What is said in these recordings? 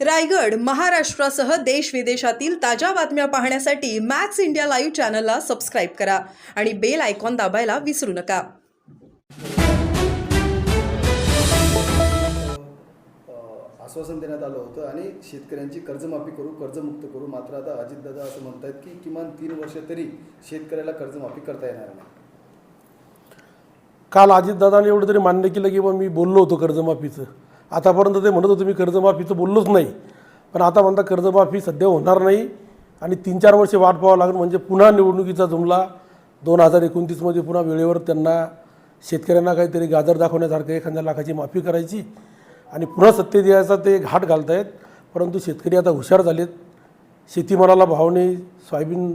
रायगड महाराष्ट्रासह देश विदेशातील ताज्या बातम्या पाहण्यासाठी मॅक्स इंडिया लाईव्ह चॅनलला सबस्क्राईब करा आणि बेल आयकॉन दाबायला विसरू नका. आश्वासन देण्यात आलं होतं आणि शेतकऱ्यांची कर्जमाफी करू कर्जमुक्त करू मात्र आता अजितदादा असं म्हणतात की किमान तीन वर्ष तरी शेतकऱ्याला कर्जमाफी करता येणार नाही. काल अजितदादाने एवढं तरी मान्य केलं की बा मी बोललो होतो कर्जमाफीचं. आतापर्यंत ते म्हणत होते मी कर्जमाफीचं बोललोच नाही. पण आता म्हणता कर्जमाफी सध्या होणार नाही आणि तीन चार वर्षे वाट पाहावं लागेल. म्हणजे पुन्हा निवडणुकीचा जुमला दोन हजार एकोणतीसमध्ये पुन्हा वेळेवर त्यांना शेतकऱ्यांना काहीतरी गाजर दाखवण्यासारखं एखाद्या लाखाची माफी करायची आणि पुन्हा सत्तेत यायचा ते घाट घालत आहेत परंतु शेतकरी आता हुशार झालेत. शेतीमालाला भाव नाही सोयाबीन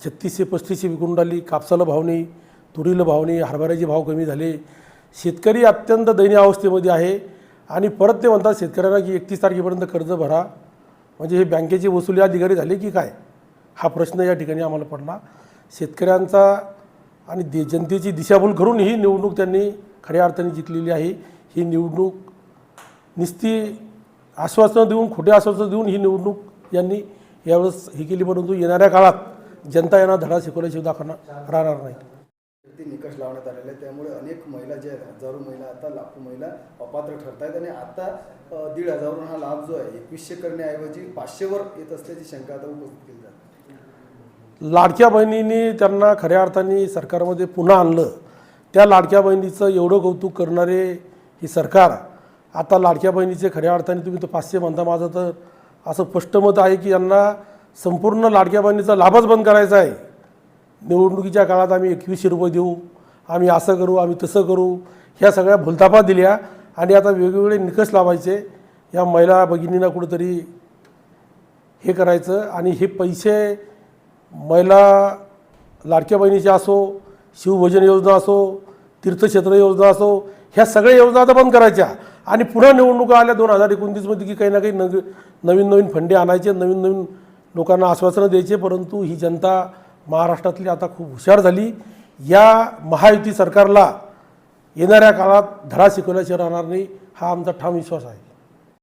छत्तीसशे पस्तीसशे विकून राहिली कापसाला भाव नाही तुरीला भाव नाही हरभऱ्याचे भाव कमी झाले. शेतकरी अत्यंत दयनीय अवस्थेमध्ये आहे. आणि परत ते म्हणतात शेतकऱ्यांना की एकतीस तारखेपर्यंत कर्ज भरा. म्हणजे हे बँकेची वसुली अधिकारी झाले की काय? हा प्रश्न या ठिकाणी आम्हाला पडला. शेतकऱ्यांचा आणि दे जनतेची दिशाभूल करून ही निवडणूक त्यांनी खऱ्या अर्थाने जिंकलेली आहे. ही निवडणूक निस्ती आश्वासनं देऊन खोटे आश्वासनं देऊन ही निवडणूक यांनी यावेळेस ही केली. परंतु येणाऱ्या काळात जनता यांना धडा शिकवल्याशिवाय दाखवणार राहणार नाही. ते निकष लावण्यात आलेले आहेत. त्यामुळे अनेक महिला ज्या आहेत हजारो महिला आता लाखो महिला अपात्र ठरत आहेत आणि आता दीड हजारवरून हा लाभ जो आहे एकवीसशे करण्याऐवजी पाचशेवर येत असल्याची शंका आता उपस्थित केली जाते. लाडक्या बहिणींनी त्यांना खऱ्या अर्थाने सरकारमध्ये पुन्हा आणलं. त्या लाडक्या बहिणीचं एवढं कौतुक करणारे ही सरकार आता लाडक्या बहिणीचे खऱ्या अर्थाने तुम्ही तर पाचशे म्हणता माझं तर असं स्पष्ट मत आहे की यांना संपूर्ण लाडक्या बहिणीचा लाभच बंद करायचा आहे. निवडणुकीच्या काळात आम्ही एकवीसशे रुपये देऊ आम्ही असं करू आम्ही तसं करू ह्या सगळ्या भुलतापा दिल्या आणि आता वेगवेगळे निकष लावायचे. या महिला भगिनींना कुठंतरी हे करायचं आणि हे पैसे महिला लाडक्या बहिणीचे असो शिवभोजन योजना असो तीर्थक्षेत्र योजना असो ह्या सगळ्या योजना आता बंद करायच्या. आणि पुन्हा निवडणुका आल्या दोन हजार एकोणतीसमध्ये की काही ना काही नग नवीन नवीन फंडे आणायचे नवीन नवीन लोकांना आश्वासनं द्यायचे परंतु ही जनता महाराष्ट्रातली आता खूप हुशार झाली. या महायुती सरकारला येणाऱ्या काळात धडा शिकवल्याशिवाय राहणार नाही हा आमचा ठाम विश्वास आहे.